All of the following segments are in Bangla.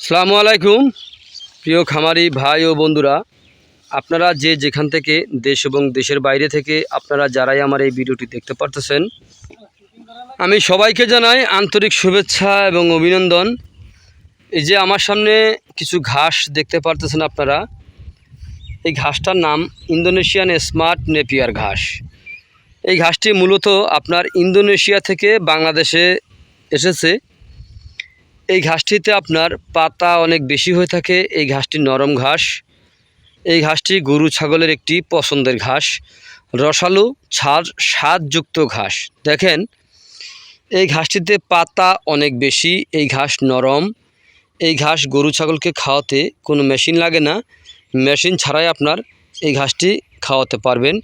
সালামু আলাইকুম, প্রিয় খামারি ভাই ও বন্ধুরা। আপনারা যে যেখান থেকে দেশ এবং দেশের বাইরে থেকে আপনারা যারাই আমার এই ভিডিওটি দেখতে পারতেছেন, আমি সবাইকে জানাই আন্তরিক শুভেচ্ছা এবং অভিনন্দন। এই যে আমার সামনে কিছু ঘাস দেখতে পারতেছেন আপনারা। এই ঘাসটার নাম ইন্দোনেশিয়ান স্মার্ট নেপিয়ার ঘাস। এই ঘাসটি মূলত আপনার ইন্দোনেশিয়া থেকে বাংলাদেশে এসেছে। এই ঘাসটিতে আপনার পাতা অনেক বেশি হয়ে থাকে। এই ঘাসটি নরম ঘাস। এই ঘাসটি গরু ছাগলের একটি পছন্দের ঘাস। রসালো ছাদ স্বাদযুক্ত ঘাস। দেখেন, এই ঘাসটিতে পাতা অনেক বেশি, এই ঘাস নরম। এই ঘাস গরু ছাগলকে খাওয়াতে কোনো মেশিন লাগে না। মেশিন ছাড়াই আপনার এই ঘাসটি খাওয়াতে পারবেন।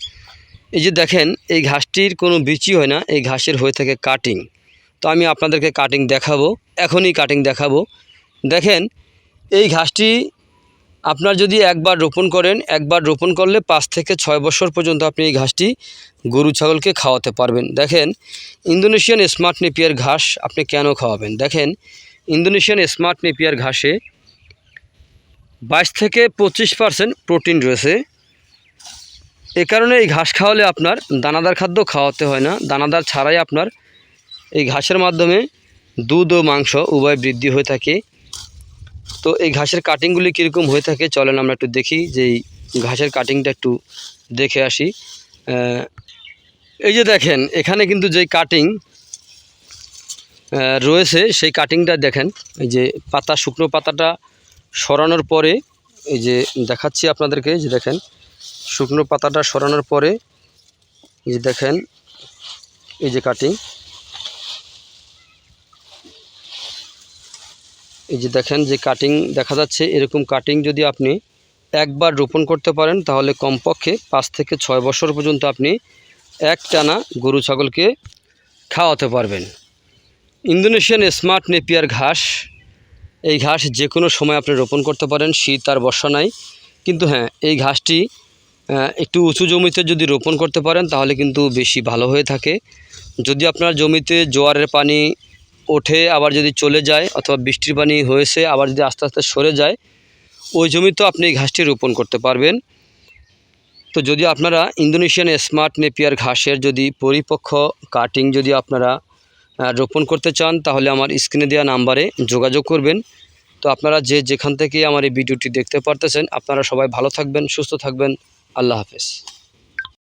এই যে দেখেন, এই ঘাসটির কোনো বিচি হয় না, এই ঘাসের হয়ে থাকে কাটিং। তো আমি আপনাদেরকে কাটিং দেখাবো, এখনই কাটিং দেখাবো। দেখেন, এই ঘাসটি আপনার যদি একবার রোপণ করেন, একবার রোপণ করলে পাঁচ থেকে ছয় বছর পর্যন্ত আপনি এই ঘাসটি গরু ছাগলকে খাওয়াতে পারবেন। দেখেন, ইন্দোনেশিয়ান স্মার্ট নেপিয়ার ঘাস আপনি কেন খাওয়াবেন? দেখেন, ইন্দোনেশিয়ান স্মার্ট নেপিয়ার ঘাসে বাইশ থেকে পঁচিশ পার্সেন্ট প্রোটিন রয়েছে। এ কারণে এই ঘাস খাওয়ালে আপনার দানাদার খাদ্য খাওয়াতে হয় না। দানাদার ছাড়াই আপনার এই ঘাসের মাধ্যমে দুধ ও মাংস উভয় বৃদ্ধি হয়ে থাকে। তো এই ঘাসের কাটিংগুলি কীরকম হয়ে থাকে, চলেন আমরা একটু দেখি যে এই ঘাসের কাটিংটা একটু দেখে আসি। এই যে দেখেন, এখানে কিন্তু যেই কাটিং রয়েছে, সেই কাটিংটা দেখেন, এই যে পাতা, শুকনো পাতাটা সরানোর পরে, এই যে দেখাচ্ছি আপনাদেরকে যে দেখেন, শুকনো পাতাটা সরানোর পরে যে দেখেন, এই যে কাটিং এই যে দেখেন যে কাটিং দেখা যাচ্ছে, এরকম কাটিং যদি আপনি একবার রোপণ করতে পারেন, তাহলে কমপক্ষে পাঁচ থেকে ছয় বছর পর্যন্ত আপনি এক টানা গরু ছাগলকে খাওয়াতে পারবেন। ইন্দোনেশিয়ান স্মার্ট নেপিয়ার ঘাস, এই ঘাস যে কোনো সময় আপনি রোপণ করতে পারেন, শীত আর বর্ষা নাই। কিন্তু হ্যাঁ এই ঘাসটি একটু উঁচু জমিতে যদি রোপণ করতে পারেন, তাহলে কিন্তু বেশি ভালো হয়ে থাকে। যদি আপনার জমিতে জোয়ারের পানি ওঠে, আবার যদি চলে যায় অথবা বৃষ্টির পানি হয়েছে, আবার যদি আস্তে আস্তে সরে যায়, ওই জমিতেও আপনি ঘাসটি রোপণ করতে পারবেন। তো যদি আপনারা ইন্দোনেশিয়ান স্মার্ট নেপিয়ার ঘাসের যদি পরিপক্ক কাটিং যদি আপনারা রোপণ করতে চান, তাহলে আমার স্ক্রিনে দেওয়া নাম্বারে যোগাযোগ করবেন। তো আপনারা যে যেখান থেকে আমার এই ভিডিওটি দেখতে পারতেছেন, আপনারা সবাই ভালো থাকবেন, সুস্থ থাকবেন। আল্লাহ হাফেজ।